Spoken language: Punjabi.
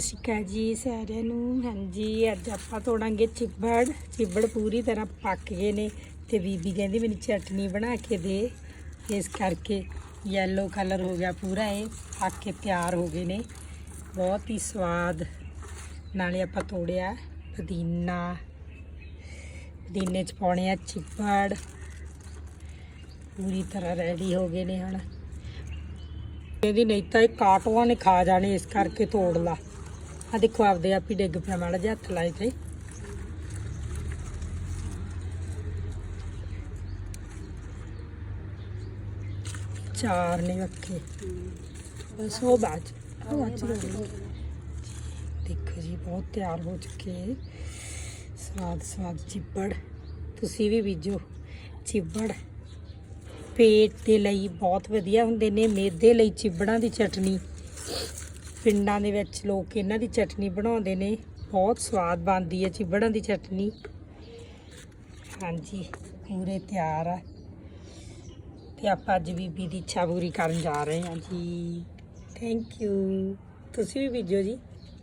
ਸਿਕਾ ਜੀ ਸਾਰਿਆਂ ਨੂੰ। ਹਾਂਜੀ, ਅੱਜ ਆਪਾਂ ਤੋੜਾਂਗੇ ਚਿੱਬੜ। ਚਿੱਬੜ ਪੂਰੀ ਤਰ੍ਹਾਂ ਪੱਕ ਗਏ ਨੇ ਤੇ ਬੀਬੀ ਕਹਿੰਦੀ ਮੈਨੂੰ ਚਟਨੀ ਬਣਾ ਕੇ ਦੇ। ਇਸ ਕਰਕੇ ਯੈਲੋ ਕਲਰ ਹੋ ਗਿਆ ਪੂਰਾ ਇਹ। ਪੱਕ ਕੇ ਤਿਆਰ ਹੋ ਗਏ ਨੇ। ਬਹੁਤ ਹੀ ਸਵਾਦ। ਨਾਲੇ ਆਪਾਂ ਤੋੜਿਆ ਪੁਦੀਨਾ। ਪੁਦੀਨੇ ਚ ਪਾਉਣੇ ਆ ਚਿੱਬੜ। ਪੂਰੀ ਤਰ੍ਹਾਂ ਰੈਡੀ ਹੋ ਗਏ ਨੇ ਹੁਣ। ਕਹਿੰਦੀ ਨਹੀਂ ਤਾਂ ਇਹ ਕਾਟੂਆਂ ਨੇ ਖਾ ਜਾਣੇ, ਇਸ ਕਰਕੇ ਤੋੜ ਲਾ। ਆ ਦੇਖੋ ਆਪਦੇ ਆਪ ਹੀ ਡਿੱਗ ਪਿਆ, ਮਾੜਾ ਜਿਹਾ ਹੱਥ ਲਾਏ ਤੇ ਚਾਰ ਨੇ ਰੱਖੇ ਬਸ ਉਹ ਬਾਅਦ ਉਹ ਬਾਅਦ ਦੇਖੋ ਜੀ, ਬਹੁਤ ਤਿਆਰ ਹੋ ਚੁੱਕੇ ਸਵਾਦ ਸਵਾਦ ਚਿੱਬੜ। ਤੁਸੀਂ ਵੀ ਬੀਜੋ ਚਿੱਬੜ। ਪੇਟ ਦੇ ਲਈ ਬਹੁਤ ਵਧੀਆ ਹੁੰਦੇ ਨੇ, ਮੇਦੇ ਲਈ ਚਿੱਬੜਾਂ ਦੀ ਚਟਨੀ। ਪਿੰਡਾਂ ਦੇ ਵਿੱਚ ਲੋਕ ਇਹਨਾਂ ਦੀ ਚਟਨੀ ਬਣਾਉਂਦੇ ਨੇ। ਬਹੁਤ ਸਵਾਦ ਬਣਦੀ ਹੈ ਚਿਬੜਾਂ ਦੀ ਚਟਨੀ। ਹਾਂਜੀ, ਪੂਰੇ ਤਿਆਰ ਆ। ਤੇ ਆਪਾਂ ਅੱਜ ਬੀਬੀ ਦੀ ਇੱਛਾ ਪੂਰੀ ਕਰਨ ਜਾ ਰਹੇ ਹਾਂ ਜੀ। ਥੈਂਕ ਯੂ ਤੁਸੀਂ ਵੀ ਬੀਜੋ ਜੀ।